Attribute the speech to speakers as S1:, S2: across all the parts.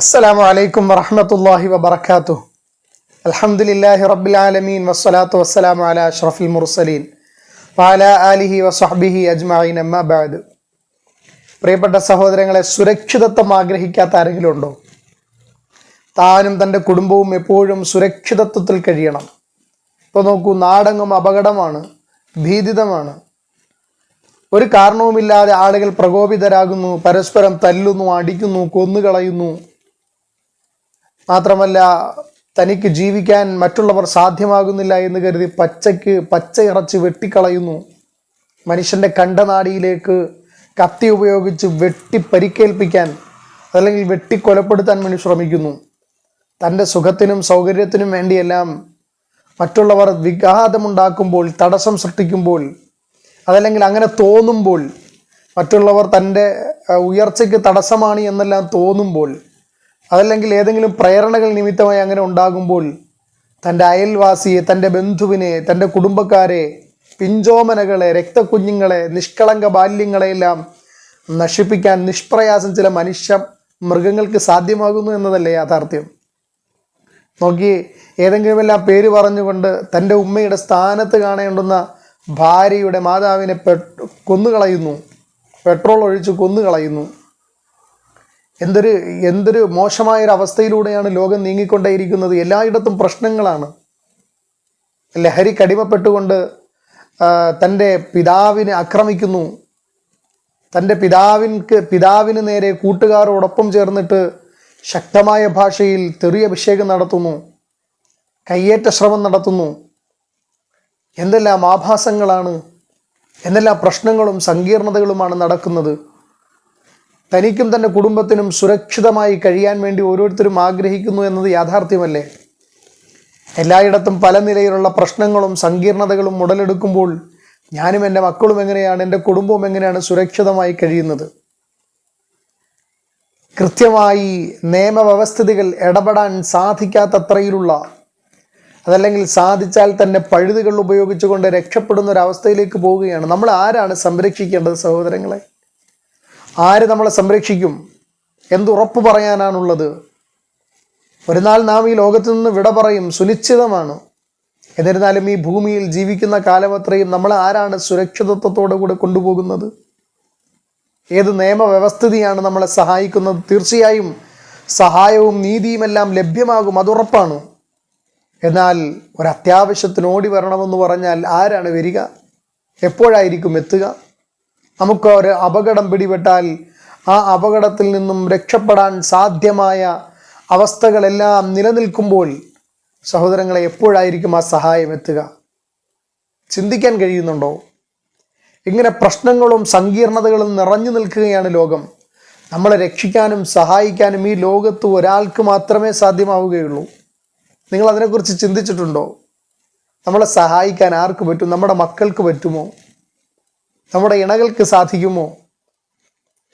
S1: അസ്സലാമു അലൈക്കും വറഹമത്തല്ലാഹി വബർക്കാത്തു അലഹമുല്ലാഹി റബ്ബിലാലമീൻ വസ്സലാത്തു വസ്സലാമു അല അഷ്റഫുൽ മുർസലീൻ. വാല ആലിഹി വസ്ഹബിഹി അജ്മായിൻ അമ്മാബാദ് പ്രിയപ്പെട്ട സഹോദരങ്ങളെ സുരക്ഷിതത്വം ആഗ്രഹിക്കാത്ത ആരെങ്കിലും ഉണ്ടോ? താനും തന്റെ കുടുംബവും എപ്പോഴും സുരക്ഷിതത്വത്തിൽ കഴിയണം. ഇപ്പോൾ നോക്കൂ നാടങ്ങും അപകടമാണ് ഭീതിതമാണ്. ഒരു കാരണവുമില്ലാതെ ആളുകൾ പ്രകോപിതരാകുന്നു പരസ്പരം തല്ലുന്നു അടിക്കുന്നു കൊന്നുകളയുന്നു. മാത്രമല്ല തനിക്ക് ജീവിക്കാൻ മറ്റുള്ളവർ സാധ്യമാകുന്നില്ല എന്ന് കരുതി പച്ചയ്ക്ക് പച്ച ഇറച്ചി വെട്ടിക്കളയുന്നു. മനുഷ്യന്റെ കണ്ടനാടിയിലേക്ക് കത്തി ഉപയോഗിച്ച് വെട്ടി പരിക്കേൽപ്പിക്കാൻ അതല്ലെങ്കിൽ വെട്ടി കൊലപ്പെടുത്താൻ വേണ്ടി ശ്രമിക്കുന്നു. തന്റെ സുഖത്തിനും സൗകര്യത്തിനും വേണ്ടിയെല്ലാം മറ്റുള്ളവർ വിഘാതമുണ്ടാക്കുമ്പോൾ തടസ്സം സൃഷ്ടിക്കുമ്പോൾ അതല്ലെങ്കിൽ അങ്ങനെ തോന്നുമ്പോൾ മറ്റുള്ളവർ തന്റെ ഉയർച്ചയ്ക്ക് തടസ്സമാണ് എന്നെല്ലാം തോന്നുമ്പോൾ അതല്ലെങ്കിൽ ഏതെങ്കിലും പ്രേരണകൾ നിമിത്തമായി അങ്ങനെ ഉണ്ടാകുമ്പോൾ തന്റെ അയൽവാസിയെ തന്റെ ബന്ധുവിനെ തന്റെ കുടുംബക്കാരെ പിഞ്ചോമനകളെ രക്തക്കുഞ്ഞുങ്ങളെ നിഷ്കളങ്ക ബാല്യങ്ങളെയെല്ലാം നശിപ്പിക്കാൻ നിഷ്പ്രയാസം ചില മനുഷ്യ മൃഗങ്ങൾക്ക് സാധ്യമാകുന്നു എന്നതല്ലേ യാഥാർത്ഥ്യം? നോക്കി ഏതെങ്കിലുമെല്ലാം പേര് പറഞ്ഞുകൊണ്ട് തന്റെ ഉമ്മയുടെ സ്ഥാനത്ത് കാണേണ്ടുന്ന ഭാര്യയുടെ മാതാവിനെ കൊന്നുകളയുന്നു. പെട്രോൾ ഒഴിച്ച് കൊന്നുകളയുന്നു. എന്തൊരു എന്തൊരു മോശമായൊരു അവസ്ഥയിലൂടെയാണ് ലോകം നീങ്ങിക്കൊണ്ടേയിരിക്കുന്നത്. എല്ലായിടത്തും പ്രശ്നങ്ങളാണ്. ലഹരി കടിമപ്പെട്ടുകൊണ്ട് തന്റെ പിതാവിനെ ആക്രമിക്കുന്നു. തന്റെ പിതാവിൻക്ക് പിതാവിന് നേരെ കൂട്ടുകാരോടൊപ്പം ചേർന്നിട്ട് ശക്തമായ ഭാഷയിൽ തെറിയഭിഷേകം നടത്തുന്നു. കയ്യേറ്റ ശ്രമം നടത്തുന്നു. എന്തെല്ലാം ആഭാസങ്ങളാണ്. എന്തെല്ലാം പ്രശ്നങ്ങളും സങ്കീർണതകളുമാണ് നടക്കുന്നത്. തനിക്കും തന്റെ കുടുംബത്തിനും സുരക്ഷിതമായി കഴിയാൻ വേണ്ടി ഓരോരുത്തരും ആഗ്രഹിക്കുന്നു എന്നത് യാഥാർത്ഥ്യമല്ലേ? എല്ലായിടത്തും പല നിലയിലുള്ള പ്രശ്നങ്ങളും സങ്കീർണതകളും ഉടലെടുക്കുമ്പോൾ ഞാനും എന്റെ മക്കളും എങ്ങനെയാണ് എന്റെ കുടുംബവും എങ്ങനെയാണ് സുരക്ഷിതമായി കഴിയുന്നത്? കൃത്യമായി നിയമവ്യവസ്ഥിതികൾ ഇടപെടാൻ സാധിക്കാത്തത്രയിലുള്ള അതല്ലെങ്കിൽ സാധിച്ചാൽ തന്നെ പഴുതുകൾ ഉപയോഗിച്ചുകൊണ്ട് രക്ഷപ്പെടുന്ന ഒരു അവസ്ഥയിലേക്ക് പോവുകയാണ്. നമ്മൾ ആരാണ് സംരക്ഷിക്കേണ്ടത് സഹോദരങ്ങളെ? ആര് നമ്മളെ സംരക്ഷിക്കും? എന്തുറപ്പ് പറയാനാണുള്ളത്? ഒരു നാൾ നാം ഈ ലോകത്ത് നിന്ന് വിട പറയും സുനിശ്ചിതമാണ്. എന്നിരുന്നാലും ഈ ഭൂമിയിൽ ജീവിക്കുന്ന കാലമത്രയും നമ്മൾ ആരാണ് സുരക്ഷിതത്വത്തോടു കൂടെ കൊണ്ടുപോകുന്നത്? ഏത് നിയമവ്യവസ്ഥിതിയാണ് നമ്മളെ സഹായിക്കുന്നത്? തീർച്ചയായും സഹായവും നീതിയുമെല്ലാം ലഭ്യമാകും അതുറപ്പാണ് എന്നാൽ ഒരു അത്യാവശ്യത്തിന് ഓടി വരണമെന്ന് പറഞ്ഞാൽ ആരാണ് വരിക? എപ്പോഴായിരിക്കും എത്തുക? നമുക്ക് ഒരു അപകടം പിടിപെട്ടാൽ ആ അപകടത്തിൽ നിന്നും രക്ഷപ്പെടാൻ സാധ്യമായ അവസ്ഥകളെല്ലാം നിലനിൽക്കുമ്പോൾ സഹോദരങ്ങളെ എപ്പോഴായിരിക്കും ആ സഹായം എത്തുക? ചിന്തിക്കാൻ കഴിയുന്നുണ്ടോ? ഇങ്ങനെ പ്രശ്നങ്ങളും സങ്കീർണതകളും നിറഞ്ഞു നിൽക്കുകയാണ് ലോകം. നമ്മളെ രക്ഷിക്കാനും സഹായിക്കാനും ഈ ലോകത്ത് ഒരാൾക്ക് മാത്രമേ സാധ്യമാവുകയുള്ളൂ. നിങ്ങൾ അതിനെക്കുറിച്ച് ചിന്തിച്ചിട്ടുണ്ടോ? നമ്മളെ സഹായിക്കാൻ ആർക്ക് പറ്റും? നമ്മുടെ മക്കൾക്ക് പറ്റുമോ? നമ്മുടെ ഇണകൾക്ക് സാധിക്കുമോ?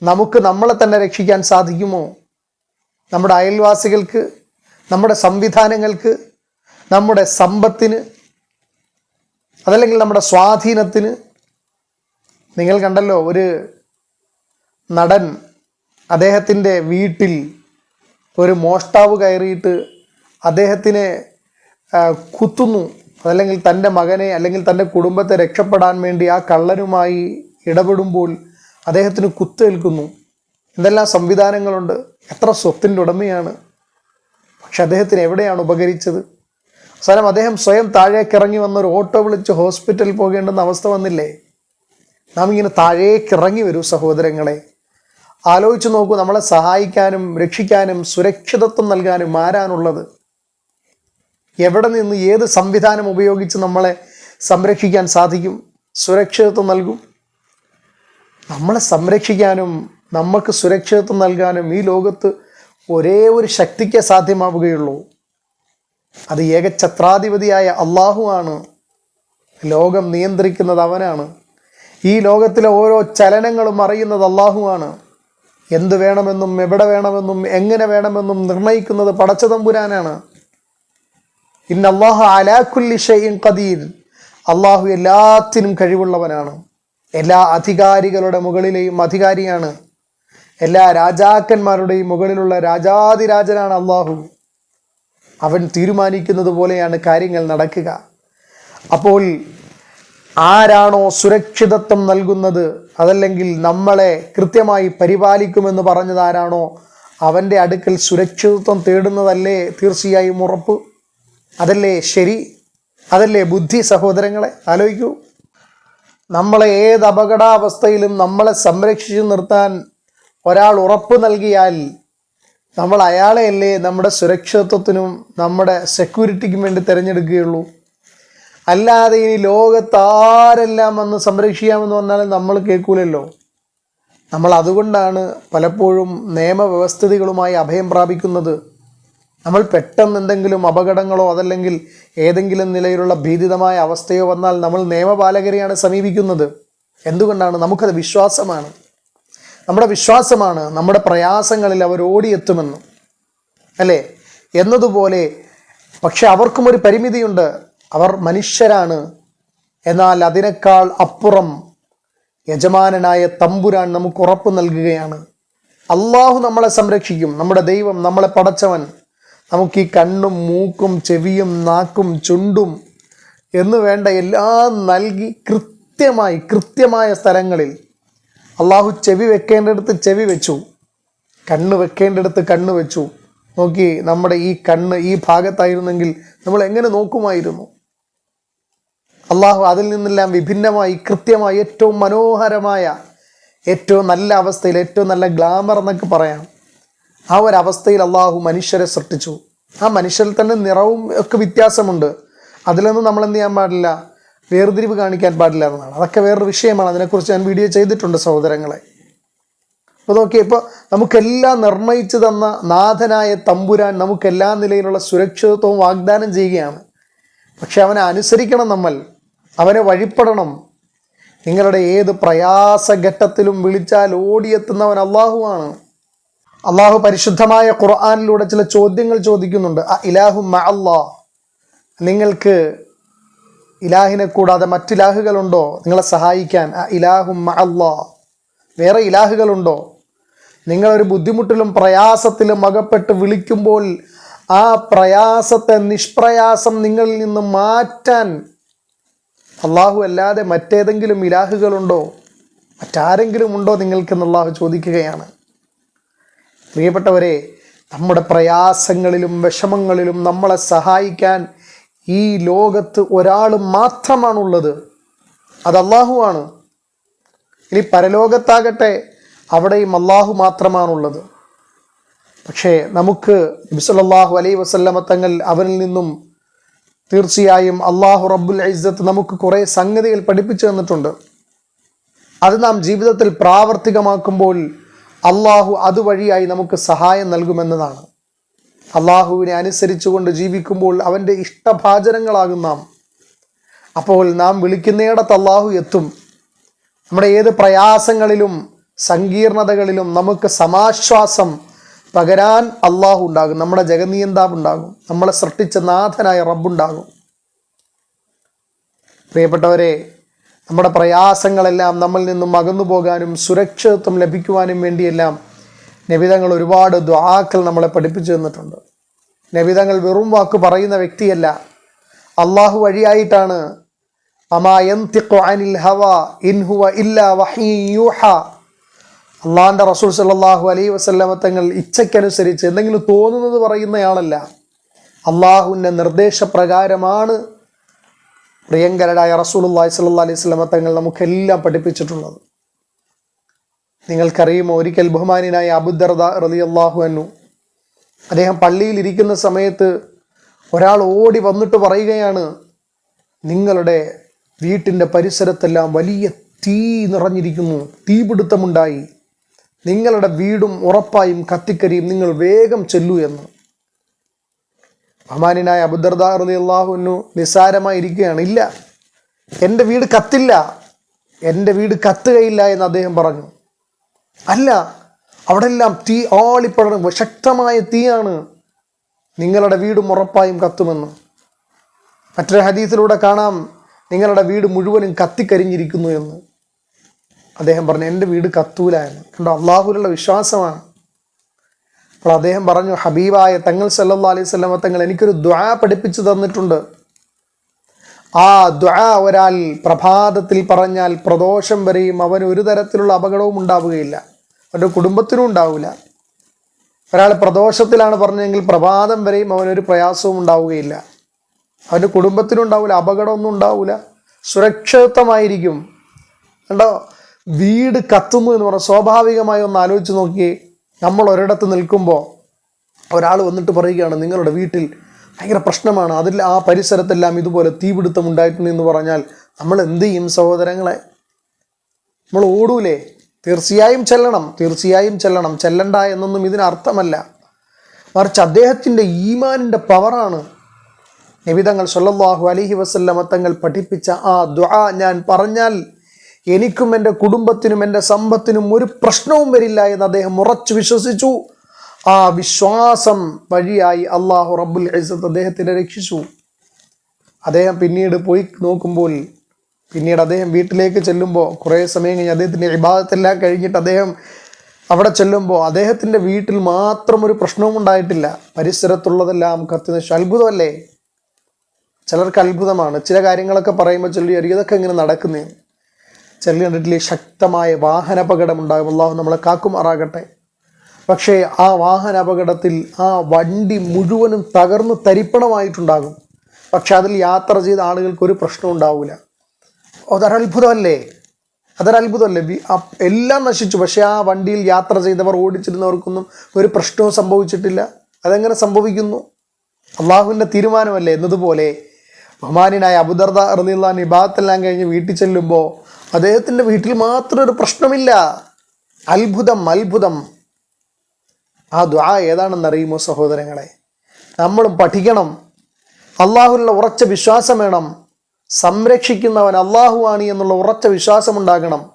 S1: നമുക്ക് നമ്മളെ തന്നെ രക്ഷിക്കാൻ സാധിക്കുമോ? നമ്മുടെ അയൽവാസികൾക്ക് നമ്മുടെ സംവിധാനങ്ങൾക്ക് നമ്മുടെ സമ്പത്തിന് അതല്ലെങ്കിൽ നമ്മുടെ സ്വാധീനത്തിന്. നിങ്ങൾ കണ്ടല്ലോ ഒരു നടൻ അദ്ദേഹത്തിന്റെ വീട്ടിൽ ഒരു മോഷ്ടാവ് കയറിയിട്ട് അദ്ദേഹത്തിനെ കുത്തുന്നു. അതല്ലെങ്കിൽ തന്റെ മകനെ അല്ലെങ്കിൽ തന്റെ കുടുംബത്തെ രക്ഷപ്പെടാൻ വേണ്ടി ആ കള്ളനുമായി ഇടപെടുമ്പോൾ അദ്ദേഹത്തിന് കുത്തേൽക്കുന്നു. എന്തെല്ലാം സംവിധാനങ്ങളുണ്ട്? എത്ര സ്വത്തിന്റെ ഉടമയാണ്? പക്ഷെ അദ്ദേഹത്തിന് എവിടെയാണ് ഉപകരിച്ചത്? അവസാനം അദ്ദേഹം സ്വയം താഴേക്ക് ഇറങ്ങി വന്ന ഒരു ഓട്ടോ വിളിച്ച് ഹോസ്പിറ്റലിൽ പോകേണ്ടുന്ന അവസ്ഥ വന്നില്ലേ? നാം ഇങ്ങനെ താഴേക്ക് ഇറങ്ങി വരൂ സഹോദരങ്ങളെ. ആലോചിച്ച് നോക്കൂ നമ്മളെ സഹായിക്കാനും രക്ഷിക്കാനും സുരക്ഷിതത്വം നൽകാനും ആരാനുള്ളത് എവിടെ നിന്ന് ഏത് സംവിധാനം ഉപയോഗിച്ച് നമ്മളെ സംരക്ഷിക്കാൻ സാധിക്കും? സുരക്ഷിതത്വം നൽകും. നമ്മളെ സംരക്ഷിക്കാനും നമുക്ക് സുരക്ഷിതത്വം നൽകാനും ഈ ലോകത്ത് ഒരേ ഒരു ശക്തിക്ക് സാധ്യമാവുകയുള്ളൂ. അത് ഏകഛത്രാധിപതിയായ അള്ളാഹു ആണ്. ലോകം നിയന്ത്രിക്കുന്നത് അവനാണ്. ഈ ലോകത്തിലെ ഓരോ ചലനങ്ങളും അറിയുന്നത് അള്ളാഹുവാണ് എന്ത് വേണമെന്നും എവിടെ വേണമെന്നും എങ്ങനെ വേണമെന്നും നിർണയിക്കുന്നത് പടച്ചതമ്പുരാനാണ്. അള്ളാഹു എല്ലാത്തിനും കഴിവുള്ളവനാണ്. എല്ലാ അധികാരികളുടെ മുകളിലെയും അധികാരിയാണ്. എല്ലാ രാജാക്കന്മാരുടെയും മുകളിലുള്ള രാജാതിരാജനാണ് അള്ളാഹു അവൻ തീരുമാനിക്കുന്നത് പോലെയാണ് കാര്യങ്ങൾ നടക്കുക. അപ്പോൾ ആരാണോ സുരക്ഷിതത്വം നൽകുന്നത് അതല്ലെങ്കിൽ നമ്മളെ കൃത്യമായി പരിപാലിക്കുമെന്ന് പറഞ്ഞത് ആരാണോ അവന്റെ അടുക്കൽ സുരക്ഷിതത്വം തേടുന്നതല്ലേ തീർച്ചയായും ഉറപ്പ്? അതല്ലേ ശരി? അതല്ലേ ബുദ്ധി സഹോദരങ്ങളെ? ആലോചിക്കൂ. നമ്മളെ ഏത് അപകടാവസ്ഥയിലും നമ്മളെ സംരക്ഷിച്ചു നിർത്താൻ ഒരാൾ ഉറപ്പ് നൽകിയാൽ നമ്മൾ അയാളെയല്ലേ നമ്മുടെ സുരക്ഷിതത്വത്തിനും നമ്മുടെ സെക്യൂരിറ്റിക്കും വേണ്ടി തിരഞ്ഞെടുക്കുകയുള്ളൂ. അല്ലാതെ ഇനി ലോകത്താരെല്ലാം വന്ന് സംരക്ഷിക്കാമെന്ന് പറഞ്ഞാലും നമ്മൾ കേൾക്കൂലല്ലോ. നമ്മൾ അതുകൊണ്ടാണ് പലപ്പോഴും നിയമവ്യവസ്ഥിതികളുമായി അഭയം പ്രാപിക്കുന്നത്. നമ്മൾ പെട്ടെന്ന് എന്തെങ്കിലും അപകടങ്ങളോ അതല്ലെങ്കിൽ ഏതെങ്കിലും നിലയിലുള്ള ഭീതിതമായ അവസ്ഥയോ വന്നാൽ നമ്മൾ നിയമപാലകരെയാണ് സമീപിക്കുന്നത്. എന്തുകൊണ്ടാണ്? നമുക്കത് വിശ്വാസമാണ്. നമ്മുടെ വിശ്വാസമാണ് നമ്മുടെ പ്രയാസങ്ങളിൽ അവർ ഓടിയെത്തുമെന്ന്. അല്ലേ? എന്നതുപോലെ പക്ഷെ അവർക്കും ഒരു പരിമിതിയുണ്ട്. അവർ മനുഷ്യരാണ്. എന്നാൽ അതിനേക്കാൾ അപ്പുറം യജമാനനായ തമ്പുരാൻ നമുക്ക് ഉറപ്പ് നൽകുകയാണ്. അള്ളാഹു നമ്മളെ സംരക്ഷിക്കും. നമ്മുടെ ദൈവം നമ്മളെ പടച്ചവൻ. നമുക്ക് ഈ കണ്ണും മൂക്കും ചെവിയും നാക്കും ചുണ്ടും എന്ന് വേണ്ട എല്ലാം നൽകി കൃത്യമായി കൃത്യമായ സ്ഥലങ്ങളിൽ അള്ളാഹു ചെവി വെക്കേണ്ടടുത്ത് ചെവി വെച്ചു. കണ്ണ് വെക്കേണ്ടടുത്ത് കണ്ണ് വെച്ചു. നോക്കി നമ്മുടെ ഈ കണ്ണ് ഈ ഭാഗത്തായിരുന്നെങ്കിൽ നമ്മൾ എങ്ങനെ നോക്കുമായിരുന്നു? അള്ളാഹു അതിൽ നിന്നെല്ലാം വിഭിന്നമായി കൃത്യമായി ഏറ്റവും മനോഹരമായ ഏറ്റവും നല്ല അവസ്ഥയിൽ ഏറ്റവും നല്ല ഗ്ലാമർ എന്നൊക്കെ പറയാം. ആ ഒരു അവസ്ഥയിൽ അള്ളാഹു മനുഷ്യരെ സൃഷ്ടിച്ചു. ആ മനുഷ്യരിൽ തന്നെ നിറവും ഒക്കെ വ്യത്യാസമുണ്ട്. അതിലൊന്നും നമ്മൾ എന്ത് ചെയ്യാൻ പാടില്ല? വേർതിരിവ് കാണിക്കാൻ പാടില്ല എന്നാണ് അതൊക്കെ വേറൊരു വിഷയമാണ്. അതിനെക്കുറിച്ച് ഞാൻ വീഡിയോ ചെയ്തിട്ടുണ്ട് സഹോദരങ്ങളെ. അപ്പോൾ നോക്കി ഇപ്പോൾ നമുക്കെല്ലാം നിർണയിച്ചു തന്ന നാഥനായ തമ്പുരാൻ നമുക്കെല്ലാ നിലയിലുള്ള സുരക്ഷിതത്വവും വാഗ്ദാനം ചെയ്യുകയാണ്. പക്ഷെ അവനെ അനുസരിക്കണം നമ്മൾ. അവനെ വഴിപ്പെടണം. നിങ്ങളുടെ ഏത് പ്രയാസഘട്ടത്തിലും വിളിച്ചാൽ ഓടിയെത്തുന്നവൻ അള്ളാഹുവാണ്. അള്ളാഹു പരിശുദ്ധമായ ഖുർആാനിലൂടെ ചില ചോദ്യങ്ങൾ ചോദിക്കുന്നുണ്ട്. ആ ഇലാഹു അള്ളാ നിങ്ങൾക്ക് ഇലാഹിനെ കൂടാതെ മറ്റിലാഹുകളുണ്ടോ നിങ്ങളെ സഹായിക്കാൻ. ആ ഇലാഹു അള്ളാ വേറെ ഇലാഹുകളുണ്ടോ? നിങ്ങളൊരു ബുദ്ധിമുട്ടിലും പ്രയാസത്തിലും അകപ്പെട്ട് വിളിക്കുമ്പോൾ ആ പ്രയാസത്തെ നിഷ്പ്രയാസം നിങ്ങളിൽ നിന്ന് മാറ്റാൻ അള്ളാഹു അല്ലാതെ മറ്റേതെങ്കിലും ഇലാഹുകളുണ്ടോ? മറ്റാരെങ്കിലും ഉണ്ടോ നിങ്ങൾക്കെന്ന് അള്ളാഹു ചോദിക്കുകയാണ്. പ്രിയപ്പെട്ടവരെ നമ്മുടെ പ്രയാസങ്ങളിലും വിഷമങ്ങളിലും നമ്മളെ സഹായിക്കാൻ ഈ ലോകത്ത് ഒരാൾ മാത്രമാണുള്ളത്. അത് അള്ളാഹുവാണ് ഇനി പരലോകത്താകട്ടെ അവിടെയും അള്ളാഹു മാത്രമാണുള്ളത്. പക്ഷേ നമുക്ക് നബിസലല്ലാഹു അലൈ വസല്ലമ തങ്ങൾ അവനിൽ നിന്നും തീർച്ചയായും അള്ളാഹു റബ്ബുൽ ഇസ്സത്ത് നമുക്ക് കുറേ സംഗതികൾ പഠിപ്പിച്ചു തന്നിട്ടുണ്ട്. അത് നാം ജീവിതത്തിൽ പ്രാവർത്തികമാക്കുമ്പോൾ അള്ളാഹു അതുവഴിയായി നമുക്ക് സഹായം നൽകുമെന്നതാണ്. അള്ളാഹുവിനെ അനുസരിച്ചുകൊണ്ട് ജീവിക്കുമ്പോൾ അവന്റെ ഇഷ്ടഭാചനങ്ങളാകും നാം. അപ്പോൾ നാം വിളിക്കുന്നിടത്ത് അള്ളാഹു എത്തും. നമ്മുടെ ഏത് പ്രയാസങ്ങളിലും സങ്കീർണതകളിലും നമുക്ക് സമാശ്വാസം പകരാൻ അള്ളാഹു ഉണ്ടാകും. നമ്മുടെ ജഗനിയന്താവ് ഉണ്ടാകും. നമ്മളെ സൃഷ്ടിച്ച നാഥനായ റബ്ബുണ്ടാകും പ്രിയപ്പെട്ടവരെ നമ്മുടെ പ്രയാസങ്ങളെല്ലാം നമ്മളിൽ നിന്നും അകന്നു പോകാനും സുരക്ഷിതത്വം ലഭിക്കുവാനും വേണ്ടിയെല്ലാം നബിതങ്ങൾ ഒരുപാട് ദ്വാക്കൾ നമ്മളെ പഠിപ്പിച്ചു തന്നിട്ടുണ്ട്. നബിതങ്ങൾ വെറും വാക്ക് പറയുന്ന വ്യക്തിയല്ല. അള്ളാഹു വഴിയായിട്ടാണ്. അള്ളാഹിന്റെ റസൂൽ സല്ലാഹു അലൈ വസല്ലമ തങ്ങൾ ഇച്ഛയ്ക്കനുസരിച്ച് എന്തെങ്കിലും തോന്നുന്നത് പറയുന്നയാളല്ല. അള്ളാഹുവിന്റെ നിർദ്ദേശപ്രകാരമാണ് പ്രിയങ്കരനായ റസൂലുള്ളാഹി സ്വല്ലല്ലാഹി അലൈഹി വസല്ലം തങ്ങൾ നമുക്കെല്ലാം പഠിപ്പിച്ചിട്ടുള്ളത്. നിങ്ങൾക്കറിയുമോ ഒരിക്കൽ ബഹുമാനിനായ അബുദർദ റലി അള്ളാഹു അദ്ദേഹം പള്ളിയിൽ ഇരിക്കുന്ന സമയത്ത് ഒരാൾ ഓടി വന്നിട്ട് പറയുകയാണ് നിങ്ങളുടെ വീട്ടിന്റെ പരിസരത്തെല്ലാം വലിയ തീ നിറഞ്ഞിരിക്കുന്നു തീപിടുത്തമുണ്ടായി. നിങ്ങളുടെ വീടും ഉറപ്പായും കത്തിക്കരിയും നിങ്ങൾ വേഗം ചെല്ലൂ എന്ന്. ബഹുമാനായ അബുദർദാ റലി അള്ളാഹുനു നിസ്സാരമായി ഇരിക്കുകയാണ്. ഇല്ല. എന്റെ വീട് കത്തില്ല. എന്റെ വീട് കത്തുകയില്ല എന്ന് അദ്ദേഹം പറഞ്ഞു. അല്ല. അവിടെ എല്ലാം തീ ആളിപ്പടർന്ന് ശക്തമായ തീയാണ് നിങ്ങളുടെ വീടും ഉറപ്പായും കത്തുമെന്ന്. മറ്റൊരു ഹദീസിലൂടെ കാണാം. നിങ്ങളുടെ വീട് മുഴുവനും കത്തിക്കരിഞ്ഞിരിക്കുന്നു എന്ന്. അദ്ദേഹം പറഞ്ഞു എന്റെ വീട് കത്തൂല എന്ന്. കണ്ടോ? അള്ളാഹുലുള്ള വിശ്വാസമാണ്. അപ്പോൾ അദ്ദേഹം പറഞ്ഞു ഹബീബായ തങ്ങൾ സല്ലാ അലൈഹി സ്വലമ തങ്ങൾ എനിക്കൊരു ദ്വാ പഠിപ്പിച്ചു തന്നിട്ടുണ്ട്. ആ ദ്വാ ഒരാൾ പ്രഭാതത്തിൽ പറഞ്ഞാൽ പ്രദോഷം വരെയും അവന് ഒരു തരത്തിലുള്ള അപകടവും ഉണ്ടാവുകയില്ല. അവന്റെ കുടുംബത്തിനും ഉണ്ടാവില്ല. ഒരാൾ പ്രദോഷത്തിലാണ് പറഞ്ഞെങ്കിൽ പ്രഭാതം വരെയും അവനൊരു പ്രയാസവും ഉണ്ടാവുകയില്ല. അവന്റെ കുടുംബത്തിനും ഉണ്ടാവില്ല അപകടമൊന്നും ഉണ്ടാവില്ല. സുരക്ഷിതമായിരിക്കും. കണ്ടോ? വീട് കത്തുന്നു എന്ന് പറഞ്ഞാൽ സ്വാഭാവികമായി ഒന്ന് ആലോചിച്ച് നോക്കിയേ നമ്മൾ ഒരിടത്ത് നിൽക്കുമ്പോൾ ഒരാൾ വന്നിട്ട് പറയുകയാണ് നിങ്ങളുടെ വീട്ടിൽ ഭയങ്കര പ്രശ്നമാണ്. അതിൽ ആ പരിസരത്തെല്ലാം ഇതുപോലെ തീപിടുത്തം ഉണ്ടായിട്ടുണ്ട് എന്ന് പറഞ്ഞാൽ നമ്മൾ എന്ത് ചെയ്യും സഹോദരങ്ങളെ? നമ്മൾ ഓടൂലേ? തീർച്ചയായും ചെല്ലണം തീർച്ചയായും ചെല്ലണം. ചെല്ലണ്ട എന്നൊന്നും ഇതിനർത്ഥമല്ല മറിച്ച് അദ്ദേഹത്തിന്റെ ഈമാനിന്റെ പവറാണ്. നിബിതങ്ങൾ സൊല്ലാഹു അലഹി വസല്ലമ തങ്ങൾ പഠിപ്പിച്ച ആ ദ്വാ ഞാൻ പറഞ്ഞാൽ എനിക്കും എന്റെ കുടുംബത്തിനും എന്റെ സമ്പത്തിനും ഒരു പ്രശ്നവും വരില്ല എന്ന് അദ്ദേഹം ഉറച്ചു വിശ്വസിച്ചു. ആ വിശ്വാസം വഴിയായി അള്ളാഹു റബ്ബുൽ ഇസ്സത്ത് അദ്ദേഹത്തിനെ രക്ഷിച്ചു. അദ്ദേഹം പിന്നീട് പോയി നോക്കുമ്പോൾ പിന്നീട് അദ്ദേഹം വീട്ടിലേക്ക് ചെല്ലുമ്പോൾ കുറേ സമയം കഴിഞ്ഞ് അദ്ദേഹത്തിന്റെ വിഭാഗത്തെല്ലാം കഴിഞ്ഞിട്ട് അദ്ദേഹം അവിടെ ചെല്ലുമ്പോൾ അദ്ദേഹത്തിന്റെ വീട്ടിൽ മാത്രം ഒരു പ്രശ്നവും ഉണ്ടായിട്ടില്ല. പരിസരത്തുള്ളതെല്ലാം കത്തി അത്ഭുതമല്ലേ? ചിലർക്ക് അത്ഭുതമാണ്. ചില കാര്യങ്ങളൊക്കെ പറയുമ്പോൾ ചൊല്ലി ഇതൊക്കെ ഇങ്ങനെ നടക്കുന്നേ? ചില കണ്ടിട്ടില്ലേ ശക്തമായ ഉണ്ടാകും അള്ളാഹു നമ്മളെ കാക്കുമാറാകട്ടെ. പക്ഷേ ആ വാഹനാപകടത്തിൽ ആ വണ്ടി മുഴുവനും തകർന്ന് തരിപ്പണമായിട്ടുണ്ടാകും. പക്ഷെ അതിൽ യാത്ര ചെയ്ത ആളുകൾക്ക് ഒരു പ്രശ്നവും ഉണ്ടാവില്ല അതൊരത്ഭുതമല്ലേ? അതൊരത്ഭുതമല്ലേ? എല്ലാം നശിച്ചു. പക്ഷെ ആ വണ്ടിയിൽ യാത്ര ചെയ്തവർ ഓടിച്ചിരുന്നവർക്കൊന്നും ഒരു പ്രശ്നവും സംഭവിച്ചിട്ടില്ല. അതെങ്ങനെ സംഭവിക്കുന്നു? അള്ളാഹുവിന്റെ തീരുമാനമല്ലേ എന്നതുപോലെ. ബഹുമാനായ അബുദർദ അറിയുള്ള നിബാത്തെല്ലാം കഴിഞ്ഞ് വീട്ടിൽ ചെല്ലുമ്പോൾ അദ്ദേഹത്തിന്റെ വീട്ടിൽ മാത്രം ഒരു പ്രശ്നമില്ല. അത്ഭുതം അത്ഭുതം. ആ ദ്വാ ഏതാണെന്ന് അറിയുമോ സഹോദരങ്ങളെ? നമ്മളും പഠിക്കണം. അള്ളാഹുവിനുള്ള ഉറച്ച വിശ്വാസം വേണം. സംരക്ഷിക്കുന്നവൻ അള്ളാഹുവാണ് എന്നുള്ള ഉറച്ച വിശ്വാസമുണ്ടാകണം.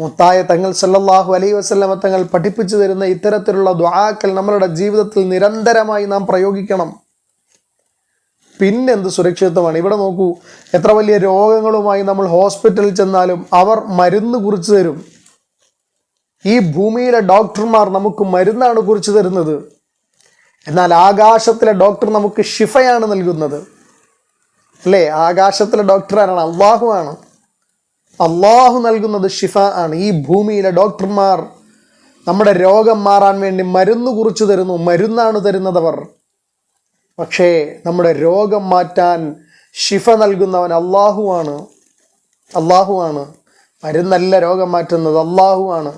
S1: മുത്തായ തങ്ങൾ സല്ലല്ലാഹു അലൈ വസല്ലമ തങ്ങൾ പഠിപ്പിച്ചു തരുന്ന ഇത്തരത്തിലുള്ള ദ്വാക്കൾ നമ്മളുടെ ജീവിതത്തിൽ നിരന്തരമായി നാം പ്രയോഗിക്കണം. പിന്നെന്ത് സുരക്ഷിതത്വമാണ്? ഇവിടെ നോക്കൂ എത്ര വലിയ രോഗങ്ങളുമായി നമ്മൾ ഹോസ്പിറ്റലിൽ ചെന്നാലും അവർ മരുന്ന് കുറിച്ച് തരും. ഈ ഭൂമിയിലെ ഡോക്ടർമാർ നമുക്ക് മരുന്നാണ് കുറിച്ച് തരുന്നത്. എന്നാൽ ആകാശത്തിലെ ഡോക്ടർ നമുക്ക് ഷിഫയാണ് നൽകുന്നത്. അല്ലേ? ആകാശത്തിലെ ഡോക്ടർ ആരാണ് അള്ളാഹു ആണ്. അള്ളാഹു നൽകുന്നത് ഷിഫ ആണ്. ഈ ഭൂമിയിലെ ഡോക്ടർമാർ നമ്മുടെ രോഗം മാറാൻ വേണ്ടി മരുന്ന് കുറിച്ച് തരുന്നു മരുന്നാണ് തരുന്നതവർ പക്ഷേ നമ്മുടെ രോഗം മാറ്റാൻ ശിഫ നൽകുന്നവൻ അള്ളാഹുവാണ് അള്ളാഹുവാണ് മരുന്നല്ല രോഗം മാറ്റുന്നത് അള്ളാഹുവാണ്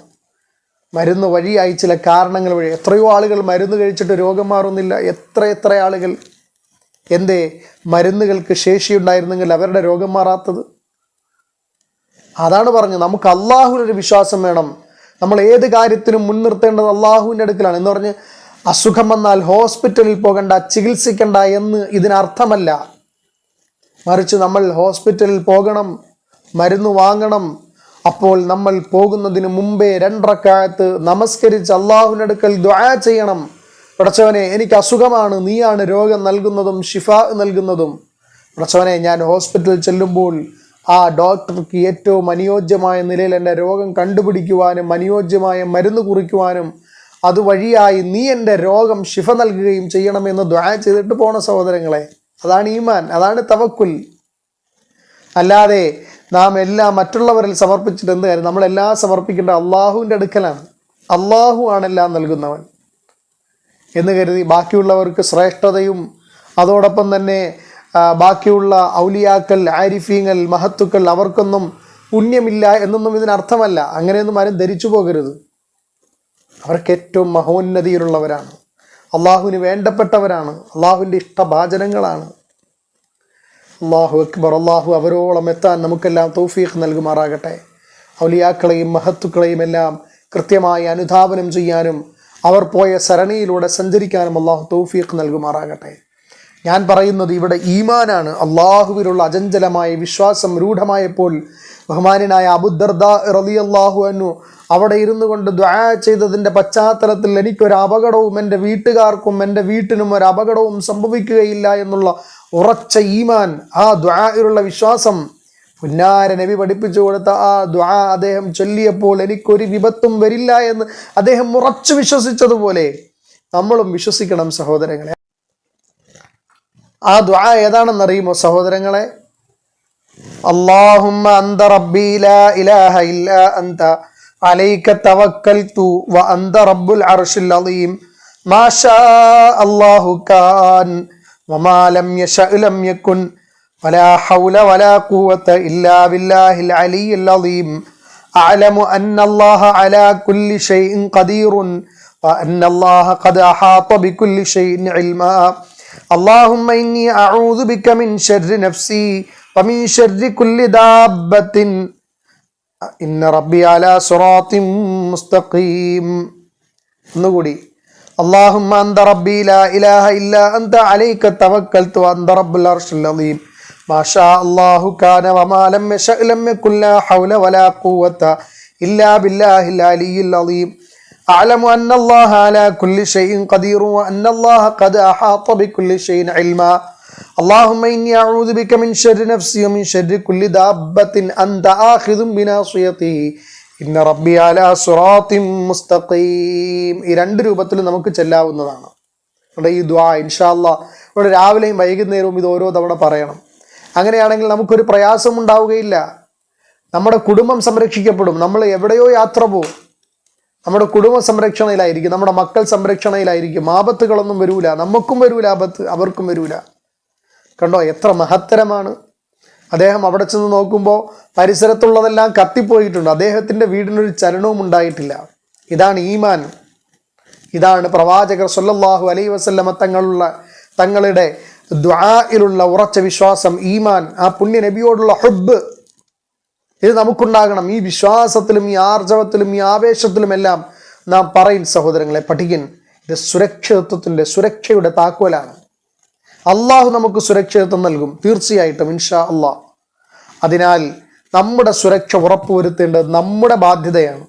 S1: മരുന്ന് വഴിയായി ചില കാരണങ്ങൾ വഴി. എത്രയോ ആളുകൾ മരുന്ന് കഴിച്ചിട്ട് രോഗം മാറുന്നില്ല. എത്ര എത്ര ആളുകൾ? എന്തേ? മരുന്നുകൾക്ക് ശേഷിയുണ്ടായിരുന്നെങ്കിൽ അവരുടെ രോഗം മാറാത്തത്? അതാണ് പറഞ്ഞത്. നമുക്ക് അള്ളാഹുവിനൊരു വിശ്വാസം വേണം. നമ്മൾ ഏത് കാര്യത്തിനും മുൻനിർത്തേണ്ടത് അള്ളാഹുവിന്റെ അടുക്കലാണ്. എന്ന് പറഞ്ഞ് അസുഖം വന്നാൽ ഹോസ്പിറ്റലിൽ പോകണ്ട ചികിത്സിക്കണ്ട എന്ന് ഇതിനർത്ഥമല്ല. മറിച്ച് നമ്മൾ ഹോസ്പിറ്റലിൽ പോകണം മരുന്ന് വാങ്ങണം. അപ്പോൾ നമ്മൾ പോകുന്നതിന് മുമ്പേ രണ്ടറക്കാലത്ത് നമസ്കരിച്ച് അള്ളാഹുവിനടുക്കൽ ദ്വാ ചെയ്യണം. പടച്ചവനെ എനിക്ക് അസുഖമാണ് നീയാണ് രോഗം നൽകുന്നതും ഷിഫ നൽകുന്നതും. പടച്ചവനെ ഞാൻ ഹോസ്പിറ്റലിൽ ചെല്ലുമ്പോൾ ആ ഡോക്ടർക്ക് ഏറ്റവും അനുയോജ്യമായ നിലയിൽ എന്റെ രോഗം കണ്ടുപിടിക്കുവാനും അനുയോജ്യമായ മരുന്ന് കുറിക്കുവാനും അതുവഴിയായി നീ എന്റെ രോഗം ശിഫ നൽകുകയും ചെയ്യണമെന്ന് ദ്വാ ചെയ്തിട്ട് പോണ സഹോദരങ്ങളെ. അതാണ് ഈമാൻ അതാണ് തവക്കുൽ. അല്ലാതെ നാം എല്ലാം മറ്റുള്ളവരിൽ സമർപ്പിച്ചിട്ട് എന്ത് കാര്യം? നമ്മളെല്ലാം സമർപ്പിക്കേണ്ട അള്ളാഹുവിന്റെ അടുക്കലാണ്. അള്ളാഹു ആണെല്ലാം നൽകുന്നവൻ. എന്ന് കരുതി ബാക്കിയുള്ളവർക്ക് ശ്രേഷ്ഠതയും അതോടൊപ്പം തന്നെ ബാക്കിയുള്ള ഔലിയാക്കൽ ആരിഫീങ്ങൾ മഹത്തുക്കൾ അവർക്കൊന്നും പുണ്യമില്ല എന്നൊന്നും ഇതിനർത്ഥമല്ല. അങ്ങനെയൊന്നും ആരും ധരിച്ചു പോകരുത്. അവർക്ക് ഏറ്റവും മഹോന്നതിയിലുള്ളവരാണ്. അള്ളാഹുവിന് വേണ്ടപ്പെട്ടവരാണ്. അള്ളാഹുവിന്റെ ഇഷ്ടഭാചനങ്ങളാണ് അള്ളാഹു അക്ബർ. അള്ളാഹു അവരോളം എത്താൻ നമുക്കെല്ലാം തൗഫീഖ് നൽകുമാറാകട്ടെ. ഔലിയാക്കളെയും മഹത്തുക്കളെയും എല്ലാം കൃത്യമായി അനുധാപനം ചെയ്യാനും അവർ പോയ സരണിയിലൂടെ സഞ്ചരിക്കാനും അള്ളാഹു തൗഫീഖ് നൽകുമാറാകട്ടെ. ഞാൻ പറയുന്നത് ഇവിടെ ഈമാനാണ്. അള്ളാഹുവിലുള്ള അചഞ്ചലമായ വിശ്വാസം രൂഢമായപ്പോൾ ബഹുമാനായ അബുദർദ റലി അള്ളാഹു അന്നു അവിടെ ഇരുന്നു കൊണ്ട് ദ്വാ ചെയ്തതിന്റെ പശ്ചാത്തലത്തിൽ എനിക്കൊരു അപകടവും എന്റെ വീട്ടുകാർക്കും എന്റെ വീട്ടിനും ഒരു അപകടവും സംഭവിക്കുകയില്ല എന്നുള്ള ഉറച്ച ഈമാൻ ആ ദ്വാരുള്ള വിശ്വാസം പുന്നാര നബി പഠിപ്പിച്ചു കൊടുത്ത ആ ദ്വാ അദ്ദേഹം ചൊല്ലിയപ്പോൾ എനിക്കൊരു വിപത്തും വരില്ല എന്ന് അദ്ദേഹം ഉറച്ചു വിശ്വസിച്ചതുപോലെ നമ്മളും വിശ്വസിക്കണം സഹോദരങ്ങളെ. ആ ദ്വാ ഏതാണെന്നറിയുമോ സഹോദരങ്ങളെ? അള്ളാഹുമ്മ അന്ത റബ്ബി ലാ ഇലാഹ ഇല്ല അന്ത. عليك توكلت وأنت رب العرش العظيم ما شاء الله كان وما لم يشأ لم يكن ولا حول ولا قوة إلا بالله العلي العظيم أعلم أن الله على كل شيء قدير وأن الله قد أحاط بكل شيء علما اللهم إني أعوذ بك من شر نفسي ومن شر كل دابة ഇന്ന റബ്ബി അല സുറാത്തിം മുസ്തഖീം ഒന്നുകൂടി اللهم أنت ربي لا إله إلا أنت عليك توكلت وأنت رب العرش العظيم ما شاء الله كان وما لم يشأ لم يكن لا حول ولا قوة إلا بالله العلي العظيم أعلم أن الله على كل شيء قدير وأن الله قد أحاط بكل شيء علما اللهم إني أعوذ بك من شر نفسي ومن شر كل دابة أنت آخذ بناصيته ഇന്ന റബ്ബി അല സുറാത്തിം മുസ്തഖീം ഈ രണ്ട് രൂപത്തിൽ നമുക്ക് ചെല്ലാവുന്നതാണ് ഇവിടെ ഈ ദ്വാ ഇൻഷാല്ല ഇവിടെ രാവിലെയും വൈകുന്നേരവും ഇത് ഓരോ തവണ പറയണം അങ്ങനെയാണെങ്കിൽ നമുക്കൊരു പ്രയാസം ഉണ്ടാവുകയില്ല നമ്മുടെ കുടുംബം സംരക്ഷിക്കപ്പെടും നമ്മൾ എവിടെയോ യാത്ര പോകും നമ്മുടെ കുടുംബ സംരക്ഷണയിലായിരിക്കും നമ്മുടെ മക്കൾ സംരക്ഷണയിലായിരിക്കും ആപത്തുകളൊന്നും വരൂല നമുക്കും വരൂല ആപത്ത് അവർക്കും വരൂല കണ്ടോ എത്ര മഹത്തരമാണ്. അദ്ദേഹം അവിടെ ചെന്ന് നോക്കുമ്പോൾ പരിസരത്തുള്ളതെല്ലാം കത്തിപ്പോയിട്ടുണ്ട്. അദ്ദേഹത്തിന്റെ വീടിനൊരു ചലനവും ഉണ്ടായിട്ടില്ല. ഇതാണ് ഈമാൻ. ഇതാണ് പ്രവാചകർ സൊല്ലാഹു അലൈ വസല്ലമ തങ്ങളുള്ള തങ്ങളുടെ ദ്വായിലുള്ള ഉറച്ച വിശ്വാസം ഈമാൻ. ആ പുണ്യ നബിയോടുള്ള ഹുബ് ഇത് നമുക്കുണ്ടാകണം. ഈ വിശ്വാസത്തിലും ഈ ആർജവത്തിലും ഈ ആവേശത്തിലും എല്ലാം നാം പറയും സഹോദരങ്ങളെ പഠിക്കൻ. ഇത് സുരക്ഷിതത്വത്തിന്റെ സുരക്ഷയുടെ താക്കോലാണ്. അള്ളാഹു നമുക്ക് സുരക്ഷിതത്വം നൽകും. തീർച്ചയായിട്ടും ഇൻഷാ അള്ളാ. അതിനാൽ നമ്മുടെ സുരക്ഷ ഉറപ്പുവരുത്തേണ്ടത് നമ്മുടെ ബാധ്യതയാണ്.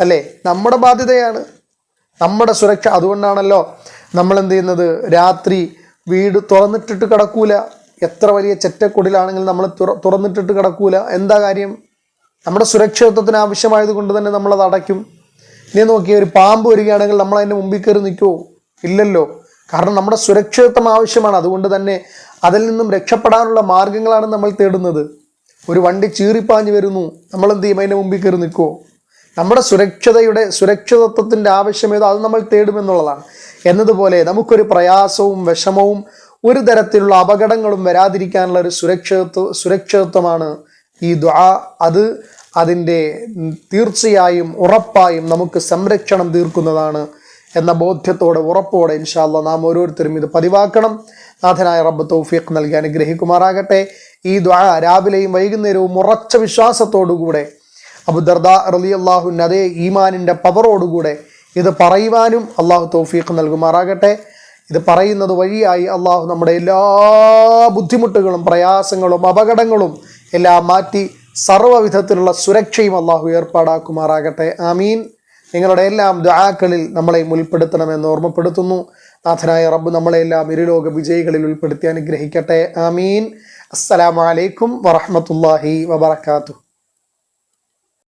S1: അല്ലേ? നമ്മുടെ ബാധ്യതയാണ്. നമ്മുടെ സുരക്ഷ അതുകൊണ്ടാണല്ലോ നമ്മൾ എന്ത് ചെയ്യുന്നത്? രാത്രി വീട് തുറന്നിട്ടിട്ട് കിടക്കൂല. എത്ര വലിയ ചെറ്റക്കുടിലാണെങ്കിൽ നമ്മൾ തുറ തുറന്നിട്ടിട്ട് കിടക്കൂല. എന്താ കാര്യം? നമ്മുടെ സുരക്ഷിതത്വത്തിന് ആവശ്യമായത് കൊണ്ട് തന്നെ നമ്മളത് അടയ്ക്കും. ഇനി നോക്കിയ ഒരു പാമ്പ് വരികയാണെങ്കിൽ നമ്മൾ അതിന്റെ മുമ്പിൽ കയറി നിൽക്കുമോ ഇല്ലല്ലോ. കാരണം നമ്മുടെ സുരക്ഷിതത്വം ആവശ്യമാണ്. അതുകൊണ്ട് തന്നെ അതിൽ നിന്നും രക്ഷപ്പെടാനുള്ള മാർഗങ്ങളാണ് നമ്മൾ തേടുന്നത്. ഒരു വണ്ടി ചീറിപ്പാഞ്ഞ് വരുന്നു. നമ്മൾ എന്ത് ചെയ്യും? അതിന്റെ മുമ്പിൽ കയറി നിൽക്കുമോ നമ്മുടെ സുരക്ഷതയുടെ സുരക്ഷിതത്വത്തിന്റെ ആവശ്യമേതോ അത് നമ്മൾ തേടുമെന്നുള്ളതാണ്. എന്നതുപോലെ നമുക്കൊരു പ്രയാസവും വിഷമവും ഒരു തരത്തിലുള്ള അപകടങ്ങളും വരാതിരിക്കാനുള്ള ഒരു സുരക്ഷിതത്വ സുരക്ഷിതത്വമാണ് ഈ ദ്വാ അത് അതിന്റെ തീർച്ചയായും ഉറപ്പായും നമുക്ക് സംരക്ഷണം തീർക്കുന്നതാണ് എന്ന ബോധ്യത്തോടെ ഉറപ്പോടെ ഇൻഷാല്ല നാം ഓരോരുത്തരും ഇത് പതിവാക്കണം. നാഥനായ റബ്ബ് തൗഫീഖ് നൽകി അനുഗ്രഹിക്കുമാറാകട്ടെ. ഈ ദ്വാ രാവിലെയും വൈകുന്നേരവും ഉറച്ച വിശ്വാസത്തോടുകൂടെ അബുദർദ റലി അള്ളാഹുൻ അതേ ഈമാനിന്റെ പവറോടുകൂടെ ഇത് പറയുവാനും അള്ളാഹു തൗഫീഖ് നൽകുമാറാകട്ടെ. ഇത് പറയുന്നത് വഴിയായി അള്ളാഹു നമ്മുടെ എല്ലാ ബുദ്ധിമുട്ടുകളും പ്രയാസങ്ങളും അപകടങ്ങളും എല്ലാം മാറ്റി സർവവിധത്തിലുള്ള സുരക്ഷയും അള്ളാഹു ഏർപ്പാടാക്കുമാറാകട്ടെ. ആമീൻ. നിങ്ങളുടെ എല്ലാം ദ്വാക്കളിൽ നമ്മളെ ഉൾപ്പെടുത്തണമെന്ന് ഓർമ്മപ്പെടുത്തുന്നു. നാഥനായ റബ്ബ് നമ്മളെല്ലാം ഇരുലോക വിജയികളിൽ ഉൾപ്പെടുത്തി അനുഗ്രഹിക്കട്ടെ. ആമീൻ. അസ്സലാമലൈക്കും വറഹമത്തല്ലാഹി വബർക്കാത്തു